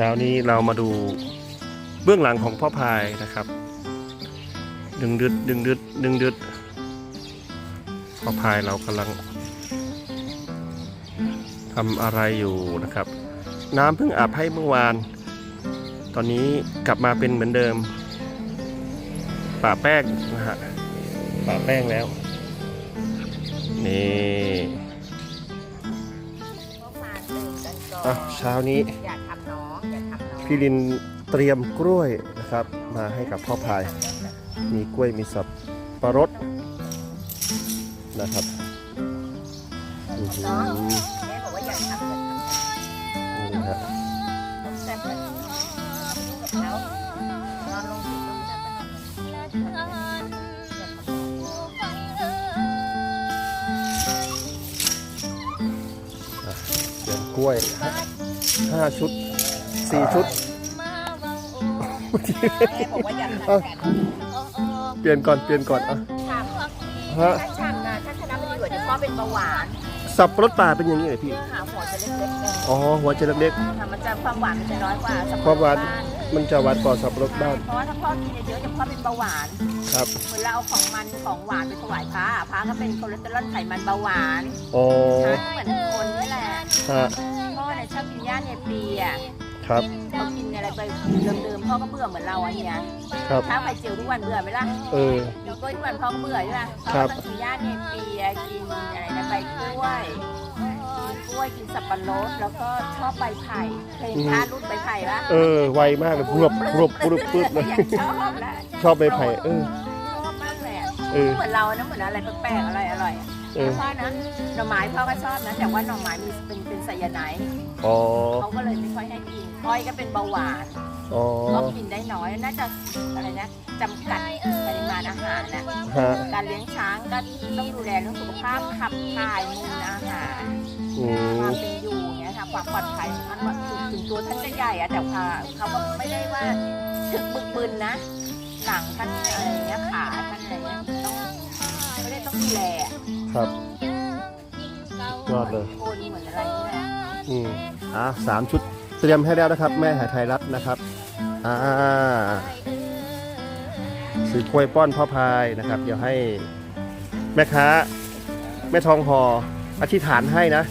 ช้านี้เรามาดูเบื้องหลังของพ่อพายนะครับ ดึงดึดดึงดึดดึงดึดพ่อพายเรากำลังทำอะไรอยู่นะครับ น้ำเพิ่งอาบให้เมื่อวาน ตอนนี้กลับมาเป็นเหมือนเดิมป่าแป้งนะฮะป่าแป้งแล้ว นี่เมื่อวานตื่นกันก่อนอะเช้านี้อย่าท พี่ลินเตรียมกล้วยนะครับ มาให้กับพ่อพาย มีกล้วยมีสับปะรดนะครับอื้อหือแม่บอกว่าอย่าทำอย่าทำนี่ฮะต้องแซ่บเลยยุ่งกับเขานอนลงสิต้องแซ่บไปนอนลงอย่าทำน้องเตรียมกล้วยห้าชุด สี่ชุด แม่บอกว่าอย่าทำกันเปลี่ยนก่อนเปลี่ยนก่อนอะฉ่ฮะำถ้าฉ่ำนะถ้าชนะไม่ดีกว่าเดี๋ยวพ่อเป็นเบาหวานสับปะรดป่าเป็นอย่างนี้เลยพี่เนื้อหาหัวจะเล็กๆเองอ๋อหัวจะเล็กค่ะมันจะความหวานมันจะน้อยกว่าสับปะรดความหวานบ้ๆมันจะหวานกว่าสับปะรดบ้านเพราะว่าถ้าพ่อกินเยอะๆจะพ่อเป็นเบาหวาน ครับเหมือนเราเอาของมันของหวานไปถวายพระพระก็เป็นคอเลสเตอรอลไขมันเบาหวานอ๋อใช่เหมือนคนนี่แหละฮะพ่อเนี่ยชอบกินย่าเนปีอะ ครับเขากินอะไรไปเดิมๆพ่อก็เบื่อเหมือนเราอะเฮียครับข้าวไข่เจียวทุกวันเบื่อไหมล่ะเออกินกล้วยทุกวันพ่อก็เบื่อใช่ไหมพ่อครัก็บต้องกินย่าเนปีอะกินอะไรนะใบกล้วยกินกล้วยกินสับปะรดแล้วก็ชอบใบไผ่เคยเห็นท่ารุ่นใบไผ่ปะเออไวมากเลยรวบรวบรวบปึ๊บเลยยังชอบแล้วชอบใบไผ่เออชอบมากเลยอะเออเหมือนเรานะเหมือนอะไรแปลกๆอร่อยอร่อยๆอะเออพ่อนะหน่อไม้พ่อก็ชอบนะแต่ว่าหน่อไม้มีเป็นเป็นไซยาไนด์อ๋อเขาก็เลยไม่ค่อยให้กิน ก้อยก็เป็นเบาหวานอ๋อก็กินได้น้อยน่าจะอะไรนะจำกัดปริมาณอาหารนะฮะการเลี้ยงช้างก็ต้องดูแลเรื่องสุขภาพขับถ่ายมูลอาหารอืความมเป็นอยู่อย่างเงี้ยค่ะความปลอดภัยมันว่าถึงตัวท่านจะใหญ่อะแต่ว่าเขาก็ไม่ได้ว่าถึกบึกบึนนะ หลังท่านอะไรอย่างเงี้ยขาท่านอะไรเงี้ยต้องไม่ได้ต้องดูแลอะครับยอดเลยคนเหมือนอะไรนี่แหละ อืมอะสามชุด เตรียมให้แล้วนะครับ แม่หาไทยรัฐนะครับอ่าซื้อกล้วยป้อนพ่อพายนะครับ เดี๋ยวให้แม่ค้า แม่ทองหออธิษฐานให้นะ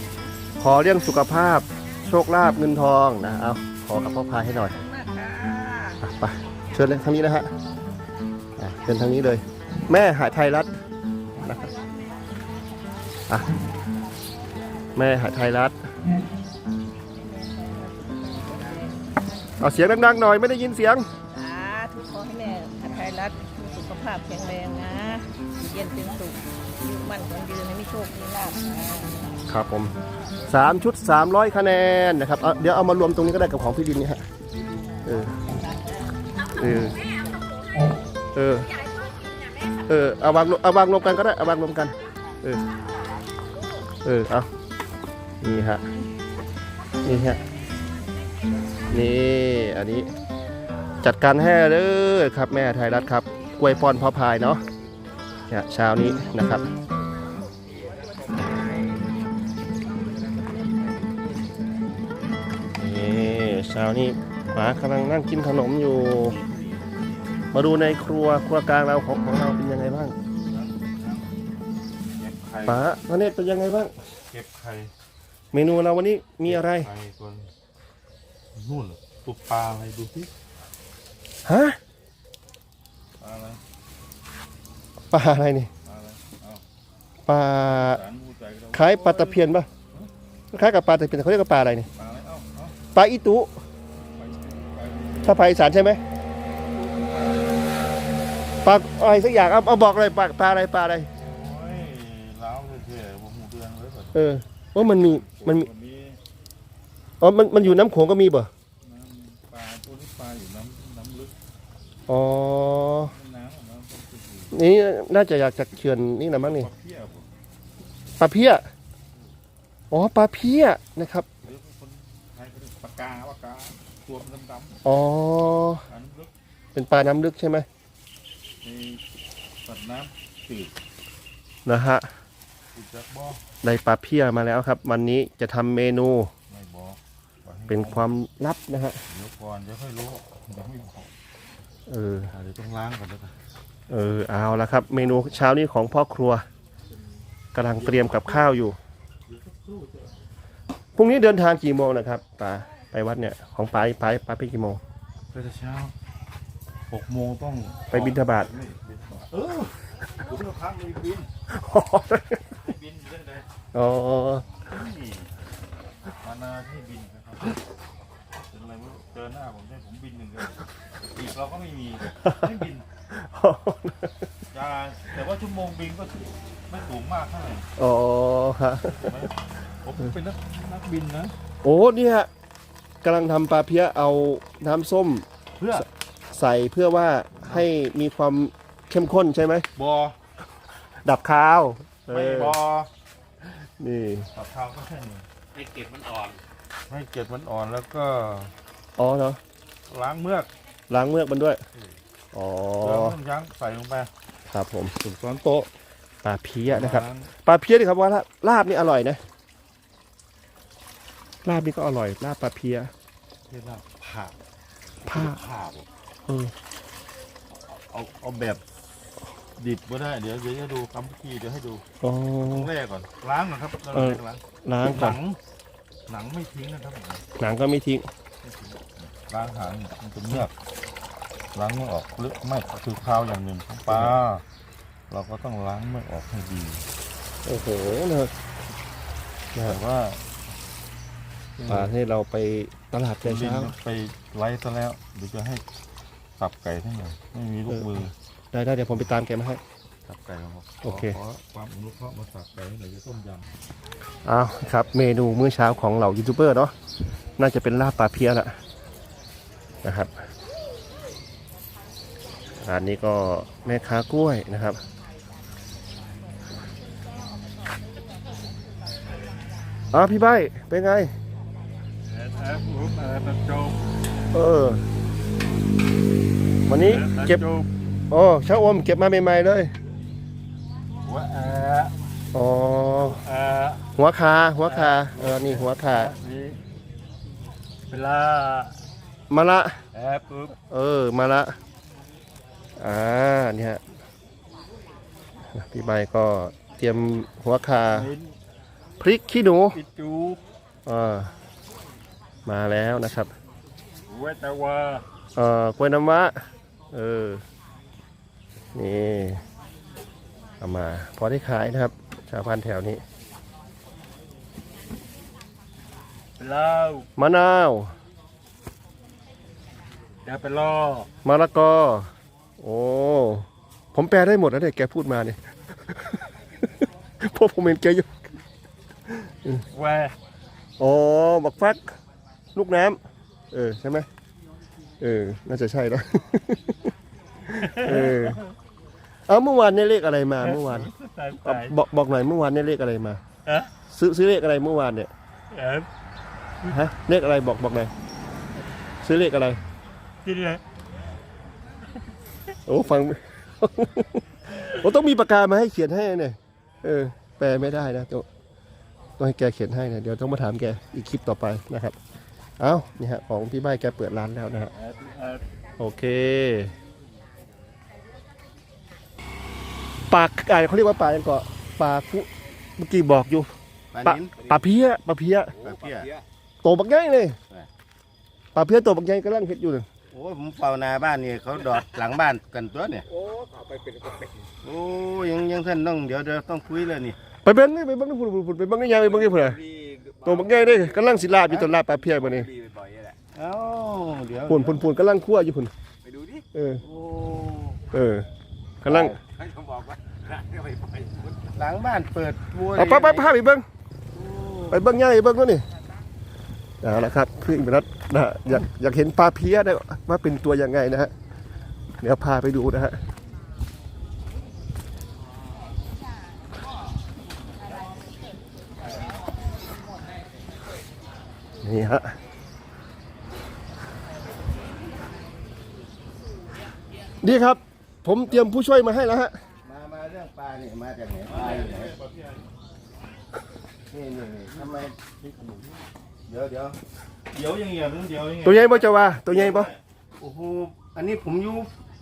ขอเรื่องสุขภาพ โชคลาภเงินทองนะเอาขอกับพ่อพายให้หน่อยอะไปเชิญเลยทางนี้นะฮะอะเชิญทางนี้เลย แม่หาไทยรัฐนะครับอะแม่หาไทยรัฐ เอาเสียงดังๆหน่อยไม่ได้ยินเสียงสาธุขอให้แม่ไทยรัฐมีสุขภาพแข็งแรงนะอยู่เย็นเป็นสุขอยู่มั่นคงยืนให้มีโชคมีลาภนะครับผมสามชุดสามร้อยคะแนนนะครับเอาเดี๋ยวเอามารวมตรงนี้ก็ได้กับของพี่ดินเนี่ยฮะเออเออเออเออเอาวางรวมเอาวางรวมกันก็ได้เอาวางรวมกัน เออเออเอานี่ฮะนี่ฮะ นี่อันนี้จัดการให้เลยครับแม่ไทยรัฐครับกล้วยป้อนพ่อพายเนาะเนี่ยเช้านี้นะครับนี่เช้านี้ป๋ากำลังนั่งกินขนมอยู่ มาดูในครัวครัวกลางเราของของเราเป็นยังไงบ้างเก็บไข่ป๋าพระเนตรเป็นยังไงบ้าง เก็บไข่เมนูเราวันนี้มีอะไร ไข่ก่อ นนู่นเหรอตัวปลาอะไรดูสิฮะปลาอะไรปลาอะไรนี่ปลาอะไรเอ้าปลาสารมูใจก็คล้ายปลาตะเพียนปะคล้ายกับปลาตะเพียนแต่เขาเรียกว่าปลาอะไรนี่ปลาอะไรเอ้าเอ้าปลาอีตุไปไปถ้าภาคอีสานใช่ไหมปลาอะไรสักอย่างเอาเอาบอกเลยปลาปลาอะไรปลาอะไร โอ้ยล้าวเท่ๆผมหูเดือนเลยก่อนเออว่ามันมีมันมีวันนี้ อ๋อมันมันอยู่น้ำโขงก็มีบ่น้ำปลาตัวนี้ปลาอยู่น้ำน้ำลึกอ๋อน้ำน้ำต้องไปอยู่นี่น่าจะอยากจากเขื่อนนี่นะมั้งนี่ปลาเพี้ยผมปลาเพี้ยอ๋อปลาเพี้ยนะครับหรือคนไทยเขาเรียกปลากาปลากาตัวมันดำอ๋อๆอันลึกเป็นปลาน้ำลึกใช่ไหมในสัตว์น้ำจืดนะฮะจืดจากบ่อ ได้ปลาเพี้ยมาแล้วครับ วันนี้จะทำเมนู ไม่บ่อปลาให้ เป็นความลับนะฮะเดี๋ยวก่อนเดี๋ยวค่อยรู้เดี๋ยวไม่บอกเอออะเดี๋ยวต้องล้างก่อนแล้วกันเออเอาละครับ เมนูเช้านี้ของพ่อครัวกำลังเตรียมกับข้าวอยู่พรุ่งนี้เดินทางกี่โมงนะครับป๋าไปวัดเนี่ยของป๋าป๋าป๋าไปกี่โมง ไปแต่เช้าหกโมงต้องไปบิณฑบาตไม่บิณฑบาตเออผมจะพักมีบินบินเรื่องใดอ๋อ นี่มา นาที่บินนะครับเป็นอะไรไม่รู้เจอหน้าผมได้ผมบินหนึ่งเลยอีกเราก็ไม่มีไม่บินยาแต่ว่าชั่วโมงบินก็ไม่สูงมากเท่าไหร่อ๋อฮะถูกไหมผมเป็นนักนักบินนะโอ้เนี่ยกำลังทำปลาเพี้ยเอาน้ำส้มเพื่อใส่เพื่อว่าให้มีความเข้มข้นใช่ไหมบอดับคาวเอไม่อบอนี่ตับเท้าก็แค่นี้ ให้เกล็ดมันอ่อน ให้เกล็ดมันอ่อนแล้วก็อ๋อเนาะล้างเมือกล้างเมือกมันด้วยอ๋อแล้วน้ำยั้งใส่ลงไปครับผมถึงช้อนโต๊ะปลาเพี้ยนะครับล้างปลาเพี้ยนี่ครับว่าลาบลาบนี่อร่อยนะลาบนี่ก็อร่อยลาบปลาเพี้ยเรียกว่าผ่าผ่าผ่าบ่เออเอาเอาแบบ ดิบก็ได้เดี๋ยวเดี๋ยวจะดูคำพิธีเดี๋ยวให้ดูอ๋อต้องแรกก่อนล้างก่อนครับเราเออล้างล้างหก่อนันงหนังไม่ทิ้งนะครับหนังก็ไม่ทิ้งไม่ทิ้งล้างหางมันเป็นเมือกล้างเมือกออกหรือไม่คือข้าวอย่างหนึ่งของปลาเราก็ต้องล้างเมือกออกให้ดี โอ้โหนะแต่ว่าปลาที่เราไปตลาดแต่ลินเช้าไปไล่ซะแล้วเดี๋ยวจะให้สับไก่ทั้งหมดไม่มีลูกมือ ได้ได้เดี๋ยวผมไปตามแกมาให้สับไก่มาครับโอเคขอความอนุเคราะห์มาสับไก่ให้หน่อยจะต้มยำเอาครับ เมนูมื้อเช้าของเหล่ายูทูบเบอร์เนาะน่าจะเป็นลาบปลาเพี้ยแหละนะครับร้านนี้ก็แม่ค้ากล้วยนะครับ อ้าวพี่ใบเป็นไง แอบรูปแอบโจมเออ วันนี้เก็บโอ้ช่างอมเก็บมาใหม่ๆเลย หัวแอบอ๋อแอบหัวคา หัวคา เออ นี่หัวคา นี่เวลามาละแอบปุ๊บเออ มาละ อ่า นี่ฮะ พี่ใบก็เตรียมหัวคา มิ้นพริกขี้หนูปิจูอ่ามาแล้วนะครับเวตาวาเอ่อกล้วยน้ำว้าเออ นี่เอามาพอได้ขายนะครับ ชาวพันธุ์แถวนี้ลาวมะนาวจะไปรอมะละกอ โอ้ ผมแปลได้หมดแล้วเนี่ยแกพูดมาเนี่ย พวกผมเห็นแกอยู่แวอ๋อบักฟัก ลูกน้ำเออ ใช่ไหมเออ น่าจะใช่แล้ว เออ เอาเมื่อวานเนี่ยเลขอะไรมาเมื่อวานสายเอาสายบอกบอกหน่อยเมื่อวานเนี่ยเลขอะไรมา ฮะซื้อซื้อเลขอะไรเมื่อวานเนี่ยแอบฮะเลขอะไรบอกบอกหน่อยซื้อเลขอะไรที่ไหนโอ้ฟังโอ้ต้องมีปากกามาให้เขียนให้เนี่ยเออ แปลไม่ได้นะต้องต้องให้แกเขียนให้นะเดี๋ยวต้องมาถามแกอีกคลิปต่อไปนะครับ เอ้านี่ฮะของพี่ใบแกเปิดร้านแล้วนะฮะแอบแอบโอเค ปากอ่าเขาเรียกว่าปลายังเกาะปลาคุเมื่อกี้บอกอยู่ปลาปลานิ้นปลาเพี้ยปลาเพี้ยปลาเพี้ยโตบักใหญ่เลยใช่ปลาเพี้ยโตบักใหญ่กำลังเฮ็ดอยู่เลยโอ้ยผมเฝ้านาบ้านนี่เขาดอดหลังบ้านกันตัวเนี่ยโอ้ยังยังท่านต้องเดี๋ยวเดี๋ยวต้องคุยเลยนี่ไปเบิ่งนี่ไปเบิ่งนี่พุ่นพุ่นไปเบิ่งนี่ยังไปเบิ่งนี่พุ่นน่ะโตบักใหญ่เด้กำลังสิลาบอยู่ต้นลาบปลาเพี้ยมื้อนี้เอ้าเดี๋ยวพุ่นพุ่นพุ่นกำลังคั่วอยู่พุ่นไปดูดิเออโอ้เออกำลังเขาบอกว่า หลังบ้านเปิดวัวเอาไปไปพาไปเบิ่งไปเบิ่งใหญ่เบิ่งนู่นนี่เอาละครับพี่อิมรัตน์นะฮะอยากอยากเห็นปลาเพี้ยได้ว่าเป็นตัวยังไงนะฮะเดี๋ยวพาไปดูนะฮะนี่ฮะดีครับ ผมเตรียมผู้ช่วยมาให้แล้วฮะมามาเรื่อง ปลาเนี่ยมาจากไหนปลาอยู่ไหนนี่นี่นี่ทำไมเดี๋ยวเดี๋ยวเดี๋ยวยังไงเรื่องเดียวยังไงตัวใหญ่บ่เจ้าว่าตัวใหญ่บ่โอ้โหอันนี้ผมอยู่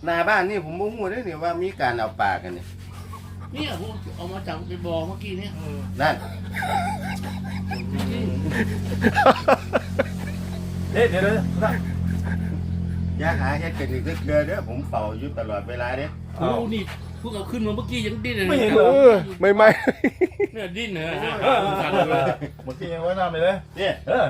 หน้าบ้านนี่ผมบ่ฮู้ได้เนี่ยว่ามีการเอาปลากันเนี่ยเนี่ยผมเอามาจากในบ่อเมื่อกี้เนี่ยนั่นเดี๋ยวเดี๋ยวเดี๋ยวอย่าหาเฮ็ดเป็นอีกเทื่อเด้อผมเฝ้าอยู่ตลอดเวลาเด้อโอ้นี่ เพิ่งเอาขึ้นมาเมื่อกี้ยังดิ้นเลยไม่เห็นเอเหรออไม่ไม่ เนี่ยดิ้นเลยเออสั่นเลยเมื่อกี้ยังไว้น้ำไปเลยเนี่ยเออ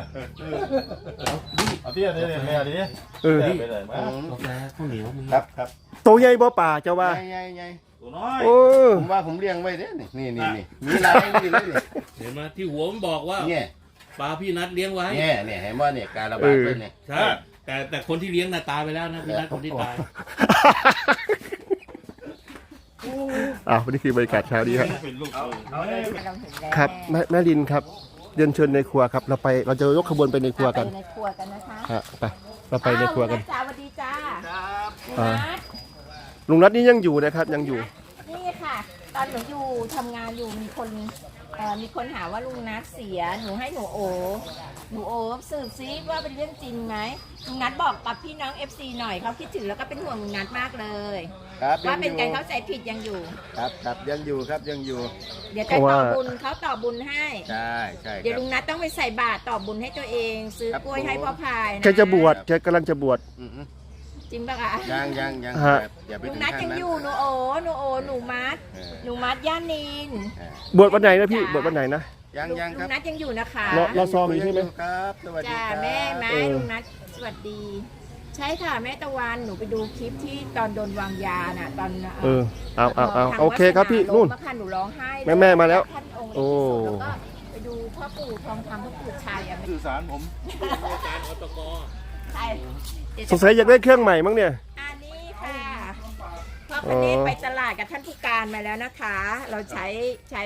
เอาที่เอาที่เนี่ยเอาที่เนี่ยเออ ไปเลยมากาแฟข้าวเหนียวมีครับครับตัวใหญ่บ่ป่าเจ้าว่าใหญ่ใหญ่ตัวน้อยโอ้ผมว่าผมเลี้ยงไว้เด้อนี่นี่นี่นี่มีหลายนี่เลยนี่เห็นไหมที่หัวมันบอกว่าเนี่ยปลาพี่นัดเลี้ยงไว้ เนี่ยเนี่ยเห็นว่าเนี่ยการระบาดเพิ่นเนี่ย ใช่แต่แต่คนที่เลี้ยงน่ะตายไปแล้วนะพี่นัดคนที่ตาย อ้าวนี่คือบรรยากาศเช้านี้ครับครับแม่แม่ลินครับเดินเชิญในครัวครับ เราไปเราจะยกขบวนไปในครัวกันไปในครัวกันนะคะฮะไปเราไปในครัวกันจ้าสวัสดีจ้าอ่านัทลุงนัทนี่ยังอยู่นะครับยังอยู่นี่ค่ะ ตอนหนูอยู่ทำงานอยู่มีคน เอ่อมีคนหาว่าลุงนัทเสีย หนูให้หนูโอ หนูโอสืบซิว่าเป็นเรื่องจริงไหมลุงนัทบอกกับพี่น้อง FC หน่อยเขาคิดถึงแล้วก็เป็นห่วงลุงนัทมากเลย ครับว่าเป็นการยังอยู่เข้าใจผิดยังอยู่ ครับครับยังอยู่ครับยังอยู่เดี๋ยวเพจะราะต่ว่าอบุญเขาต่อบุญให้ ใช่ใช่เดี๋ยวครัลุบงนัทต้องไปใส่บาตรต่อบุญให้ตัวเอง ซื้อกล้วยให้พ่อพายนะแกจะบวชแกกำลังจะบวช อืม จริงปะคะๆยังยังยังฮะ อย่าไปลุงถึงนัทขั้นยังนั้นอยู่หนูโอหนูโอหนูมัดเออหนูมัดย่านินเออบวชวันไหนนะพี่บวชวันไหนนะ ยังลุงยังคลุรับงนัทยังอยู่นะคะรอรอซองอยู่ใช่ไหม ครับสวัสดีจ้าครับแม่ไม้เออ ลุงนัทสวัสดี ใช่ค่ะแม่ตะวันหนูไปดูคลิปที่ตอนโดนวางยาน่ะตอนเออเอาเอาเอาทงโอเคครับพี่วัดสานู่นลมอะค่ะหนูร้องไห้แม่แม่มาแล้วท่านองค์โอ้เอกที่สุดแล้วก็ไปดูพ่อปู่ทองคำพ่อปู่ชัยอะสื่อสารผมการอตกใช่เดี๋ว สงสัยอยากได้เครื่องใหม่มั้งเนี่ย อันนี้ค่ะพ่อคเนศไปตลาดกับท่านผู้การมาแล้วนะคะ เราใช้ใช้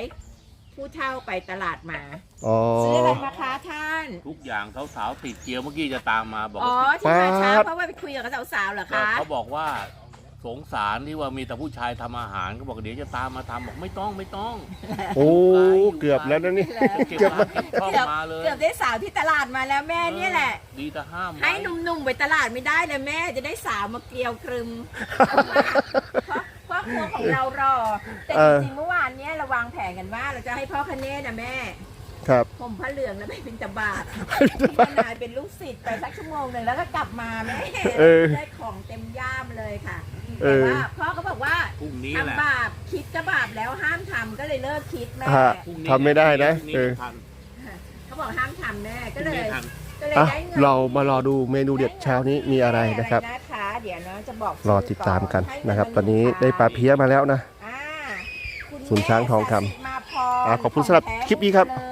ผู้เฒ่าไปตลาดมาอ๋อ ซื้ออะไรมาคะท่าน ทุกอย่างสาวๆติดเกียวเมื่อกี้จะตามมาบอกอ๋อว่าที่มาช้าป๊าดเพราะว่าไปคุยกับสาวๆเหรอคะ เขาบอกว่า สงสารที่ว่ามีแต่ผู้ชายทำอาหารก็บอกเดี๋ยวจะตามมาทำบอกไม่ต้องไม่ต้องโอ้เกือบแล้วนะนี่ เก็บเกือบร้านเก็บช่องเกือบมาเลย เกือบได้สาวที่ตลาดมาแล้วแม่เนี่ยแหละ ดีแต่ห้ามไว้ให้หนุ่มๆไปตลาดไม่ได้เลยแม่จะได้สาวมาเกลียวครึมเพราะครอบครัวของเรารอ แต่เอจอ ริงๆเมื่อวานเนี้ยเราวางแผนกันว่าเราจะให้พ่อคเนศนะแม่ ครับผมพระเหลืองแล้วไปบินตบาทพี่นายเป็นลูกศิษย์ไปสักชั่วโมงหนึ่งแล้วก็กลับมาแม่เออได้ของเต็มย่ามเลยค่ะเอแต่อว่าพ่อก็บอกว่าพรุ่งนี้แหละทำบาปคิดก็บาปแล้วห้ามทำก็เลยเลิกคิดแม่ฮะพรุ่งนี้ทำไม่ได้นะพรุ่งเออทันเขาบอกห้ามทำแม่พก็รุ่งเลยนี้ทันก็เลยอะได้เงินเรามารอดูเมนูเด็ดเช้านี้มีอะไรนะครับมีอะไรนะคะเดี๋ยวน้องจะบอกรอติดตามกันให้นะครับเงิตอนนี้ได้ปลาเพี้ยมาแล้วนะอ่าคุณศูนย์ช้างทองคำแม่สสิมาพรอ่าขอบคุณสำหรับคลิปนี้ครับเลย